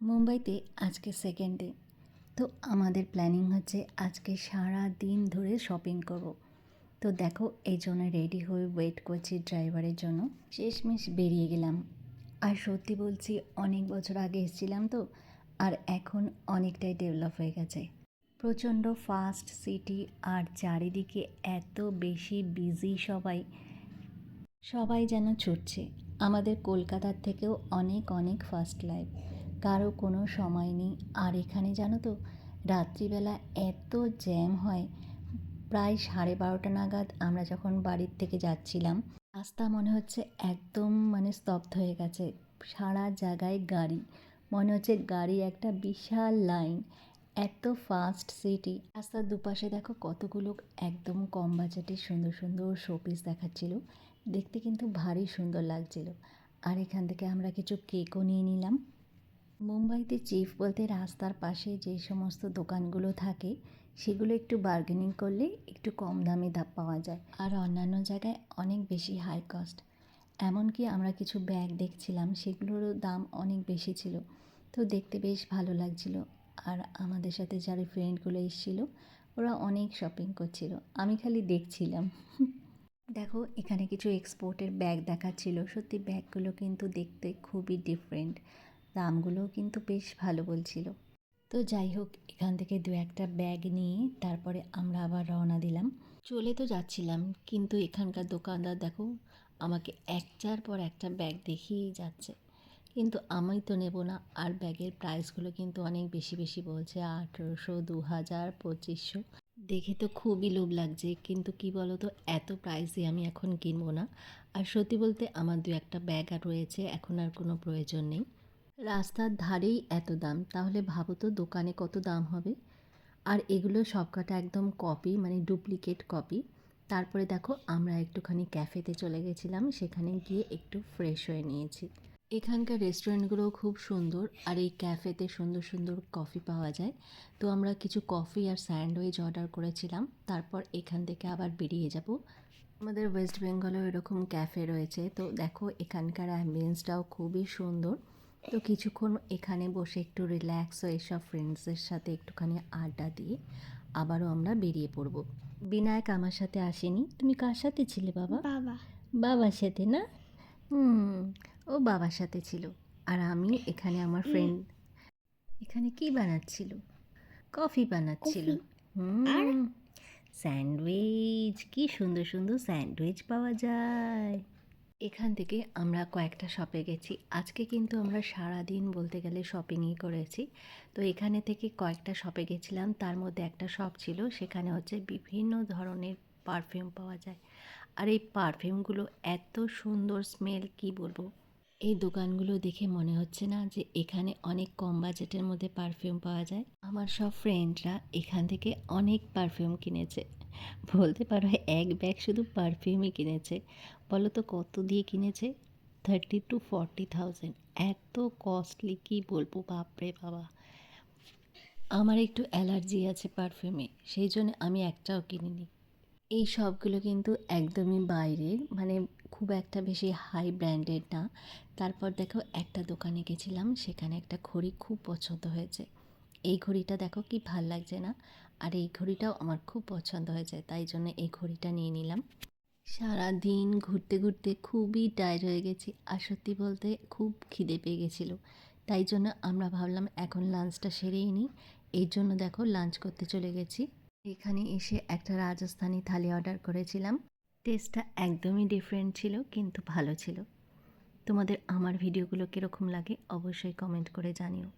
মুম্বাইতে আজকে second day তো আমাদের প্ল্যানিং হচ্ছে আজকে সারা দিন ধরে শপিং করব। তো দেখো, এই জন্য রেডি হয়ে ওয়েট করছি ড্রাইভারের জন্য। শেষমেশ বেরিয়ে গেলাম। আর সত্যি বলছি, অনেক বছর আগে এসেছিলাম তো, আর এখন অনেকটাই ডেভেলপ হয়ে গেছে। প্রচণ্ড ফাস্ট সিটি আর চারিদিকে এত বেশি বিজি সবাই। সবাই যেন ছুটছে। আমাদের কলকাতার থেকেও অনেক অনেক ফার্স্ট লাইফ কারও কোনো সময় নেই। আর এখানে জানো তো, রাত্রিবেলা এত জ্যাম হয়, প্রায় সাড়ে বারোটা নাগাদ আমরা যখন বাড়ির থেকে যাচ্ছিলাম, রাস্তা মনে হচ্ছে একদম মানে স্তব্ধ হয়ে গেছে। সারা জায়গায় গাড়ি, মনে হচ্ছে গাড়ি একটা বিশাল লাইন, এত ফাস্ট সিটি রাস্তার দুপাশে দেখো কতগুলো একদম কম বাজেটে সুন্দর সুন্দর শোপিস দেখাচ্ছিল। দেখতে কিন্তু ভারী সুন্দর লাগছিল। আর এখান থেকে আমরা কিছু কেকও নিয়ে নিলাম। মুম্বাইতে চিফ বলতে রাস্তার পাশে যে সমস্ত দোকানগুলো থাকে, সেগুলো একটু বার্গেনিং করলে একটু কম দামে দা পাওয়া যায়। আর অন্যান্য জায়গায় অনেক বেশি হাই কস্ট এমনকি আমরা কিছু ব্যাগ দেখছিলাম, সেগুলোরও দাম অনেক বেশি ছিল। তো দেখতে বেশ ভালো লাগছিল। আর আমাদের সাথে যারা ফ্রেন্ডগুলো এসেছিল, ওরা অনেক শপিং করছিল। আমি খালি দেখছিলাম। দেখো, এখানে কিছু এক্সপোর্টের ব্যাগ দেখাচ্ছিল সত্যি ব্যাগগুলো কিন্তু দেখতে খুবই ডিফারেন্ট দামগুলোও কিন্তু বেশ ভালো বলছিল। তো যাই হোক, এখান থেকে দু একটা ব্যাগ নিয়ে তারপরে আমরা আবার রওনা দিলাম। চলে তো যাচ্ছিলাম, কিন্তু এখানকার দোকানদার দেখো, আমাকে একটার পর একটা ব্যাগ দেখিয়েই যাচ্ছে। কিন্তু আমি তো নেব না, আর ব্যাগের প্রাইসগুলো কিন্তু অনেক বেশি বেশি বলছে, আঠেরোশো দু হাজার পঁচিশশো। দেখে তো খুবই লোভ লাগছে, কিন্তু কি বলো তো এত প্রাইসে আমি এখন কিনবো না। আর সত্যি বলতে আমার দু একটা ব্যাগ আর রয়েছে, এখন আর কোনো প্রয়োজন নেই। রাস্তার ধারেই এত দাম? তাহলে ভাবো তো দোকানে কত দাম হবে। আর এগুলো সবকটা একদম কপি মানে ডুপ্লিকেট কপি তারপরে দেখো, আমরা একটুখানি ক্যাফেতে চলে গেছিলাম, সেখানে গিয়ে একটু ফ্রেশ হয়ে নিয়েছি। এখানকার রেস্টুরেন্টগুলোও খুব সুন্দর, আর এই ক্যাফেতে সুন্দর সুন্দর কফি পাওয়া যায়। তো আমরা কিছু কফি আর স্যান্ডউইচ অর্ডার করেছিলাম, তারপর এখান থেকে আবার বেরিয়ে যাব। আমাদের ওয়েস্ট বেঙ্গলেও এরকম ক্যাফে রয়েছে। তো দেখো, এখানকার অ্যাম্বিয়েন্সটাও খুবই সুন্দর। তো কিছুক্ষণ এখানে বসে একটু রিল্যাক্স হয়ে সব ফ্রেন্ডসদের সাথে একটুখানি আড্ডা দিয়ে আবারও আমরা বেরিয়ে পড়ব। বিনায়ক আমার সাথে আসেনি। তুমি কার সাথে ছিলে বাবা? বাবা। বাবার সাথে না? হুম ও বাবার সাথে ছিল। আর আমি এখানে আমার ফ্রেন্ড এখানে কি বানাচ্ছিল? কফি বানাচ্ছিল। আর? হুম। স্যান্ডউইচ কি সুন্দর সুন্দর স্যান্ডউইচ পাওয়া যায়। এখান থেকে আমরা কয়েকটা শপে গেছি। আজকে কিন্তু আমরা সারা দিন বলতে গেলে শপিংই করেছি। তো এখানে থেকে কয়েকটা শপে গেছিলাম। তার মধ্যে একটা শপ ছিল, সেখানে হচ্ছে বিভিন্ন ধরনের পারফিউম পাওয়া যায়। আর এই পারফিউমগুলো এত সুন্দর স্মেল কি বলব? এই দোকানগুলো দেখে মনে হচ্ছে না যে এখানে অনেক কম বাজেটের মধ্যে পারফিউম পাওয়া যায়। আমার সব ফ্রেন্ডরা এখান থেকে অনেক পারফিউম কিনেছে। বলতে পারো এক ব্যাগ শুধু পারফিউমই কিনেছে। বলো তো কত দিয়ে কিনেছে? থার্টি টু ফর্টি থাউজেন্ড এত কস্টলি কি বলব? বাপরে বাবা। আমার একটু অ্যালার্জি আছে পারফিউমে সেই জন্য আমি একটাও কিনিনি। এই সবগুলো কিন্তু একদমই বাইরের মানে খুব একটা বেশি হাই ব্র্যান্ডেড না। তারপর দেখো একটা দোকানে গেছিলাম, সেখানে একটা ঘড়ি খুব পছন্দ হয়েছে। এই ঘড়িটা দেখো কি ভালো লাগছে না? আর এই ঘড়িটাও আমার খুব পছন্দ হয়েছে, তাই জন্য এই ঘড়িটা নিয়ে নিলাম। সারা দিন ঘুরতে ঘুরতে খুবই টায়ার্ড হয়ে গেছি আর সত্যি বলতে খুব খিদে পেয়ে গেছিল। তাই জন্য আমরা ভাবলাম এখন লাঞ্চটা সেরেই নিই। এই জন্য দেখো লাঞ্চ করতে চলে গেছি। এখানে এসে একটা রাজস্থানি থালি অর্ডার করেছিলাম। টেস্টটা একদমই ডিফারেন্ট ছিল, কিন্তু ভালো ছিল। তোমাদের আমার ভিডিওগুলো কীরকম লাগে অবশ্যই কমেন্ট করে জানিও।